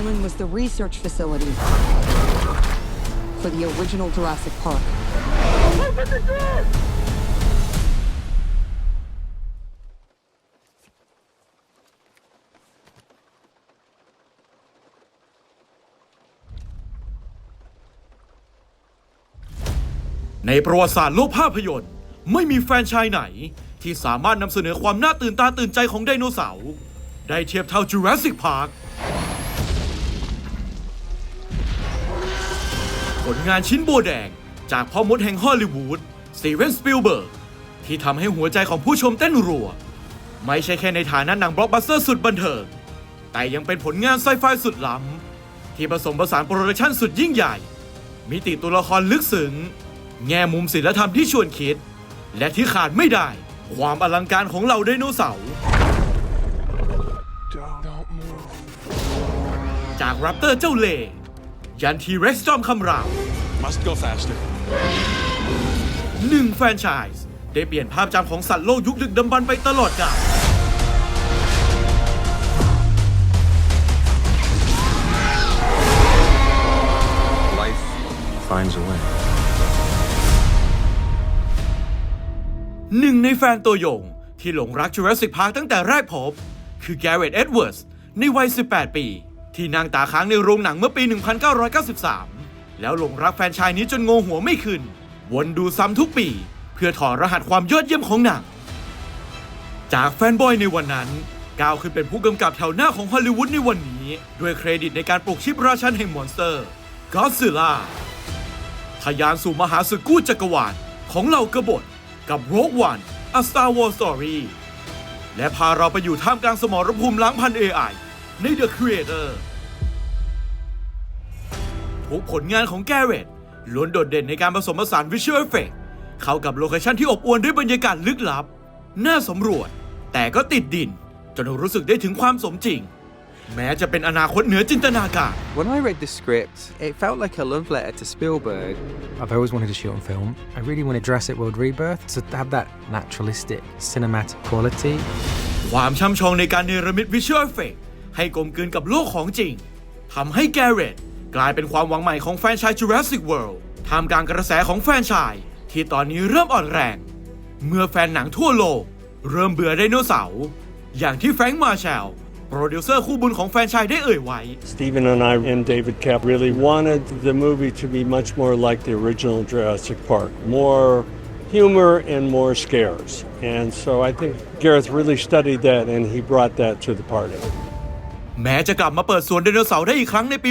Island was the research facility for the original Jurassic Park. Open the door! ในประวัติศาสตร์โลกภาพยนตร์ ไม่มีแฟนชายไหน ที่สามารถนำเสนอความน่าตื่นตาตื่นใจของไดโนเสาร์ ได้เทียบเท่า Jurassic Park ลงานชิ้นโบแดง จากพ่อมดแห่งฮอลลีวูดสตีเวนสปิลเบิร์กที่ทำให้หัวใจของผู้ชมเต้นรัว ไม่ใช่แค่ในฐานะหนังบล็อกบัสเตอร์สุดบันเทิง แต่ยังเป็นผลงานไซไฟสุดล้ำ ที่ผสมผสานโปรดักชั่นสุดยิ่งใหญ่ มิติตัวละครลึกซึ้งแง่มุมศิลธรรมที่ชวนคิด และที่ขาดไม่ได้ ความอลังการของเหล่าไดโนเสาร์จากแรปเตอร์เจ้าเล่ห์ ยันทีเร็กซ์จอมคำราม Must go faster. หนึ่งแฟรนไชส์ได้เปลี่ยนภาพจำของสัตว์โลกยุคดึกดำบรรพ์ไปตลอดกาล Life finds a way. หนึ่งในแฟนตัวยง ที่หลงรัก Jurassic Park ตั้งแต่แรกพบ คือ Garrett Edwards ในวัย 18 ปี ที่นางตาค้างในโรงหนังเมื่อปี 1993 แล้วหลงรักแฟนชายนี้จนงงหัวไม่ขึ้น วนดูซ้ำทุกปี เพื่อถอดรหัสความยอดเยี่ยมของหนัง จากแฟนบอยในวันนั้น ก้าวขึ้นเป็นผู้กำกับแถวหน้าของฮอลลีวูดในวันนี้ ด้วยเครดิตในการปลุกชิปราชันแห่งมอนสเตอร์ Godzilla ทะยานสู่มหาศึกกู้จักรวาลของเหล่ากบฏกับ Rogue One A Star Wars Story และพาเราไปอยู่ท่ามกลางสมรภูมิล้างพัน AI ใน The Creator ทุกผลงานของแกเรตล้วนโดดเด่นในการผสมผสาน Visual Effect เข้ากับโลเคชั่นที่อบอวลด้วยบรรยากาศลึกลับ น่าสำรวจ แต่ก็ติดดิน จนรู้สึกได้ถึงความสมจริง แม้จะเป็นอนาคตเหนือจินตนาการ When I read the script, it felt like a love letter to Spielberg. I've always wanted to shoot on film. I really wanted Jurassic World Rebirth to have that naturalistic cinematic quality. ความช่ำชองในการเนรมิตวิชวลเอฟเฟกให้กลมกลืนกับโลกของจริงทำให้แกเรต กลายเป็นความหวังใหม่ของแฟนชาย Jurassic World ท่ามกลางกระแสของแฟนชาย ที่ตอนนี้เริ่มอ่อนแรง เมื่อแฟนหนังทั่วโลก เริ่มเบื่อไดโนเสาร์อย่างที่แฟรงค์มาแชลโปรดิวเซอร์คู่บุญของแฟนชายได้เอ่ยไว้ Stephen and I and David Cap really wanted the movie to be much more like the original Jurassic Park, more humor and more scares. And so I think Gareth really studied that and he brought that to the party. แม้จะกลับมาเปิดสวนไดโนเสาร์ได้อีกครั้งในปี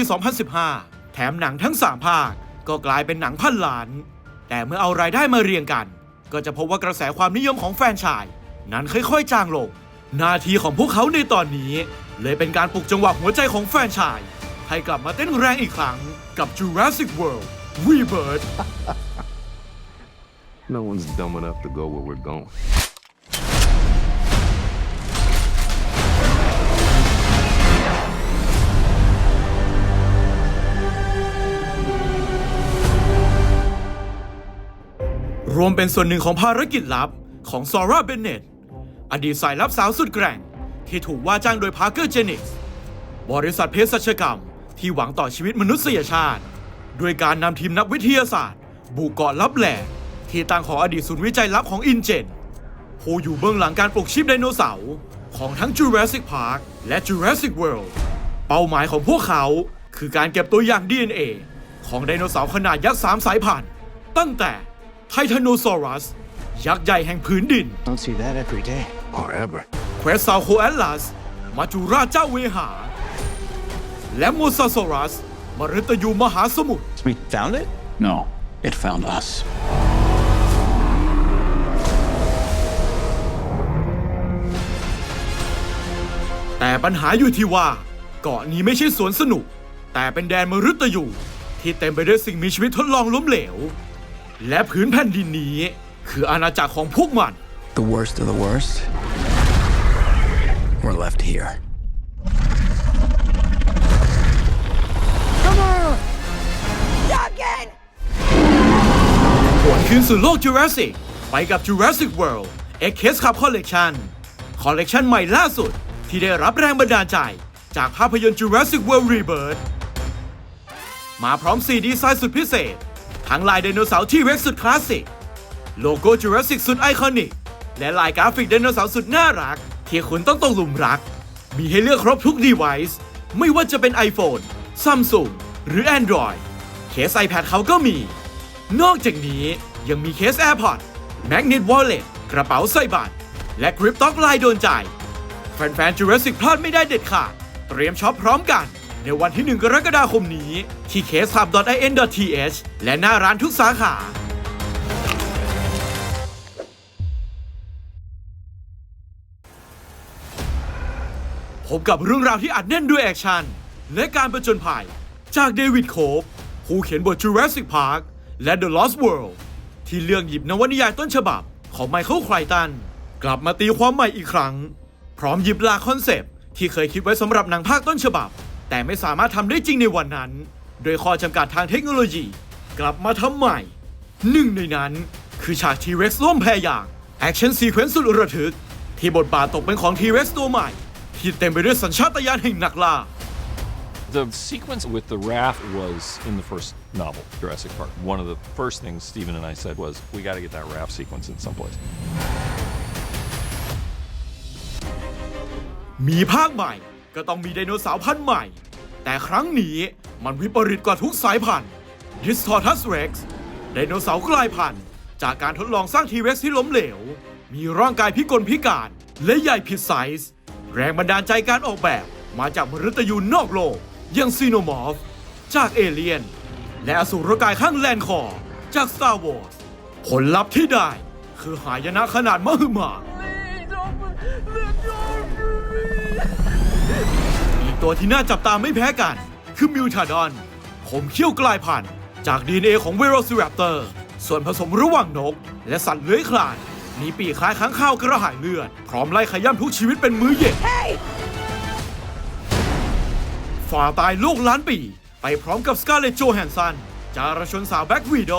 2015 แถมหนังทั้ง 3 ภาค ก็กลายเป็นหนังพันล้าน แต่เมื่อเอารายได้มาเรียงกัน ก็จะพบว่ากระแสความนิยมของแฟนชาย นั้นค่อยๆ จางลง หน้าที่ของพวกเขาในตอนนี้ เลยเป็นการปลุกจังหวะหัวใจของแฟนชาย ให้กลับมาเต้นแรงอีกครั้งกับ Jurassic World Rebirth No one's dumb enough to go where we're going. รวมเป็นส่วนหนึ่งของภารกิจลับของซอร่าเบนเนตอดีตสายลับสาวสุดแกร่ง ที่ถูกว่าจ้างโดยพาร์เกอร์เจนิกส์บริษัทเภสัชกรรม ที่หวังต่อชีวิตมนุษยชาติ ด้วยการนำทีมนักวิทยาศาสตร์ บุกเกาะลับแหล่ที่ตั้งของอดีตศูนย์วิจัยลับของอินเจนผู้อยู่เบื้องหลังการปลุกชีพไดโนเสาร์ของทั้ง Jurassic Park และ Jurassic World เป้าหมายของพวกเขาคือการเก็บตัวอย่าง DNA ของไดโนเสาร์ขนาดยักษ์สามสายพันธุ์ตั้งแต่ ไททานโนซอรัส ยักษ์ใหญ่แห่งพื้นดิน Don't see that every day. Or ever. เควสซาโคแอตลัส มาจูราเจ้าเวหา และโมซาซอรัส มฤตยูมหาสมุทร We found it? No, it found us. แต่ปัญหาอยู่ที่ว่า เกาะนี้ไม่ใช่สวนสนุก แต่เป็นแดนมฤตยู ที่เต็มไปด้วยสิ่งมีชีวิตทดลองล้มเหลว และผืนแผ่นดินนี้ คืออาณาจักรของพวกมัน The worst of the worst? We're left here. หวนคืนสู่โลก Jurassic ไปกับ Jurassic World X Case Cup Collection คอลเลกชันใหม่ล่าสุด ที่ได้รับแรงบันดาลใจ จากภาพยนตร์ Jurassic World Rebirth มาพร้อม 4 ดีไซน์สุดพิเศษ ทั้งลายไดโนเสาร์ที่เร็กสุดคลาสสิก โลโก้ Jurassic สุดไอคอนิก และลายกราฟิกไดโนเสาร์สุดน่ารัก ที่คุณต้องตกหลุมรัก มีให้เลือกครบทุก device ไม่ว่าจะเป็น iPhone Samsung หรือ Android เคส iPad เขาก็มี นอกจากนี้ยังมีเคส AirPod Magnet Wallet กระเป๋าใส่บัตร และกริปต็อกลายโดนใจ แฟนๆ Jurassic พลาดไม่ได้เด็ดขาด เตรียมช็อปพร้อมกัน ในวันที่ 1 กรกฎาคมนี้ ที่ casehub.in.th และหน้าร้านทุกสาขาพบกับเรื่องราวที่อัดแน่นด้วยแอคชั่น และการประจนภัย จากเดวิดโคฟผู้เขียนบท Jurassic Park และ The Lost World ที่เลือกหยิบนวนิยายต้นฉบับของไมเคิลไคลตัน กลับมาตีความใหม่อีกครั้ง พร้อมหยิบลากคอนเซปต์ที่เคยคิดไว้สำหรับหนังภาคต้นฉบับ แต่ไม่สามารถทำได้จริงในวันนั้น โดยข้อจำกัดทางเทคโนโลยี กลับมาทำใหม่ หนึ่งในนั้นคือฉากทีเร็กซ์ล่มแพอย่างแอคชั่นซีเควนซ์สุดระทึก ที่บทบาทตกเป็นของทีเร็กซ์ตัวใหม่ ที่เต็มไปด้วยสัญชาตญาณแห่งนักล่า The sequence with the raft was in the first novel, Jurassic Park. One of the first things Steven and I said was, we got to get that raft sequence in someplace. มีภาคใหม่ ก็ต้องมีไดโนเสาร์พันธุ์ใหม่ แต่ครั้งนี้มันวิปริตกว่าทุกสายพันธุ์ Distortus Rex ไดโนเสาร์กลายพันธุ์ จากการทดลองสร้างทีเร็กซ์ที่ล้มเหลว มีร่างกายพิกลพิการ และใหญ่ผิดไซส์แรงบันดาลใจการออกแบบมาจากมฤตยูนอกโลกอย่างซีโนมอร์ฟจากเอเลียน และอสูรกายข้างแลนคอร์จาก Star Wars ผลลัพธ์ที่ได้คือหายนะขนาดมหึมา ตัวที่น่าจับตาไม่แพ้กัน คือมิวทาดอนผมเขี้ยวกลายพันธุ์จาก DNA ของเวโรซิแรปเตอร์ ส่วนผสมระหว่างนก และสัตว์เลื้อยคลานมีปีกคล้ายค้างข้าวกระหายเลือด พร้อมไล่ขย้ำทุกชีวิตเป็นมื้อเย็นฝ่าตายโลกล้านปี ไปพร้อมกับสกาเลตโจแฮนสันจารชนสาวแบ็กวีโด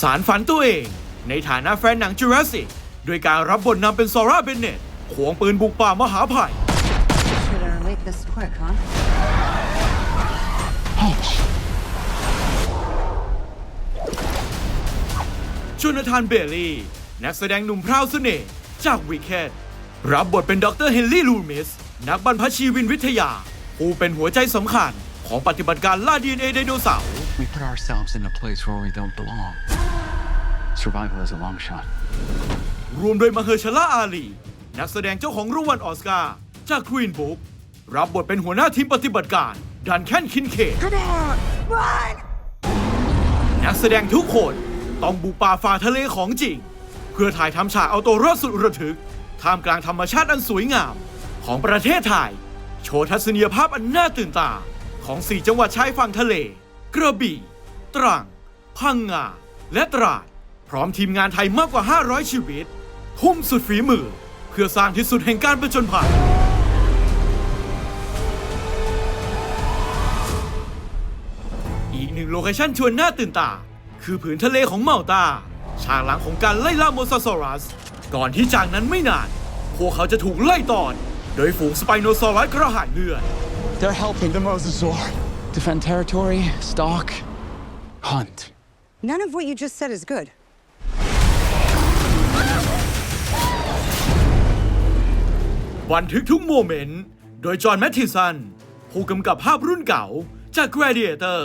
สารฝันตัวเอง ในฐานะแฟนหนังจูราสสิกโดยการรับบทนำเป็นซอร่าเบนเนตควงปืนบุกป่ามหาภัย Should have made this quick, huh? จนาธานเบลลี่ นักแสดงหนุ่มพราวเสน่ห์จากวิกเ d รับบทเป็นดรเฮนรี่ลูมิส นักบรรพชีวินวิทยา ผู้เป็นหัวใจสำคัญของปฏิบัติการล่า DNA ไดโนเสาร์ We put ourselves in a place where we don't belong. Survival is a long shot. รวมโดยมาเฮอร์ชลาอาลี นักแสดงเจ้าของรางวัลออสการ์จากควีนบุ๊ก รับบทเป็นหัวหน้าทีมปฏิบัติการ ดันแคนคินเคดนักแสดงทุกคน ต้องบุกป่าฝ่าทะเลของจริง เพื่อถ่ายทำฉากเอาตัวรอดสุดระทึก ท่ามกลางธรรมชาติอันสวยงาม ของประเทศไทย โชว์ทัศนียภาพอันน่าตื่นตา ของ4จังหวัดชายฝั่งทะเล กระบี่ ตรัง พังงา และตราด พร้อมทีมงานไทยมากกว่า 500 ชีวิต ทุ่มสุดฝีมือ เพื่อสร้างที่สุดแห่งการประจนภัย นึ่งโลเคชั่นชวนน่าตื่นตา คือผืนทะเลของเมาตาฉากหลังของการไล่ล่าโมซาซอรัส ก่อนที่จากนั้นไม่นาน พวกเขาจะถูกไล่ตอน โดยฝูงสไปโนซอรัสกระหายเลือด They're helping the mosasaur. Defend territory, stalk, hunt. None of what you just said is good. บันทึกทุกโมเมนต์ โดยจอห์นแมทธิสัน ผู้กำกับภาพรุ่นเก่าจาก Gladiator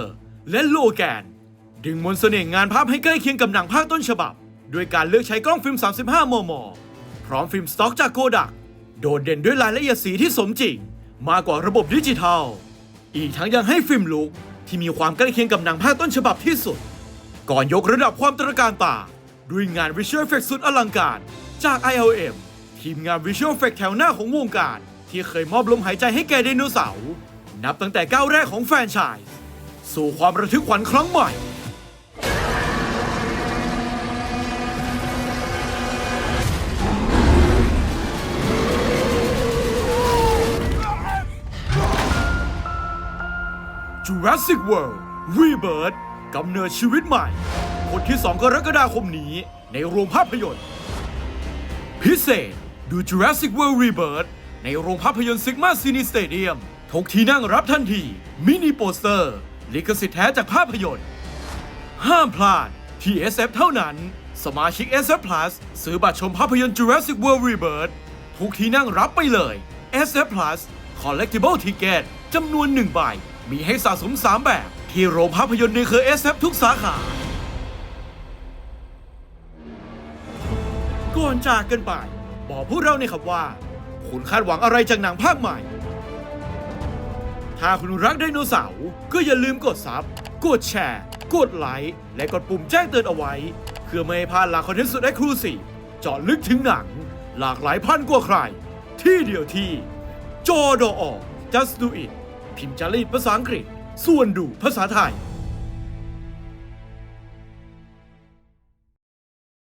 และโลแกน ดึงมนต์เสน่ห์งานภาพให้ใกล้เคียงกับหนังภาคต้นฉบับ ด้วยการเลือกใช้กล้องฟิล์ม 35 มม พร้อมฟิล์มสต็อกจากโกดัก โดดเด่นด้วยรายละเอียดสีที่สมจริง มากกว่าระบบดิจิทัล อีกทั้งยังให้ฟิล์มลุกที่มีความใกล้เคียงกับหนังภาคต้นฉบับที่สุด ก่อนยกระดับความตระการตา ด้วยงาน Visual Effects สุดอลังการ จาก ILM ทีมงาน Visual Effects แถวหน้าของวงการ ที่เคยมอบลมหายใจให้แก่ไดโนเสาร์นับตั้งแต่ก้าวแรกของแฟรนไชส์ สู่ความระทึกขวัญครั้งใหม่ Jurassic World Rebirth กำเนิดชีวิตใหม่ คนที่ 2 กรกฎาคมนี้ในโรงภาพยนตร์ พิเศษ ดู Jurassic World Rebirth ในโรงภาพยนตร์ Sigma Cine Stadium ทุกที่นั่งรับทันที มินิโปสเตอร์ ลิขสิทธิ์แท้จากภาพยนตร์ ห้ามพลาดที่ SF เท่านั้น สมาชิก SF Plus ซื้อบัตรชมภาพยนตร์ Jurassic World Rebirth ทุกที่นั่งรับไปเลย SF Plus Collectible Ticket จำนวน1ใบ มีให้สะสม 3 แบบ ที่โรงภาพยนตร์ในเครือ SF ทุกสาขา ก่อนจากกันไป บอกพวกเราในอยครับว่า คุณคาดหวังอะไรจากหนังภาคใหม่ ถ้าคุณรักไดโนเสาร์ก็อย่าลืมกดซับ กดแชร์ กดไลค์ และกดปุ่มแจ้งเตือนเอาไว้ เพื่อไม่ให้พลาดหลักคอนเทนต์สุด e อ c l u s i v e เจาะลึกถึงหนัง หลากหลายพันกว่าใคร ที่เดียวที่ จอดอ just do it พิมพ์จารีตภาษาอังกฤษ ส่วนดูภาษาไทย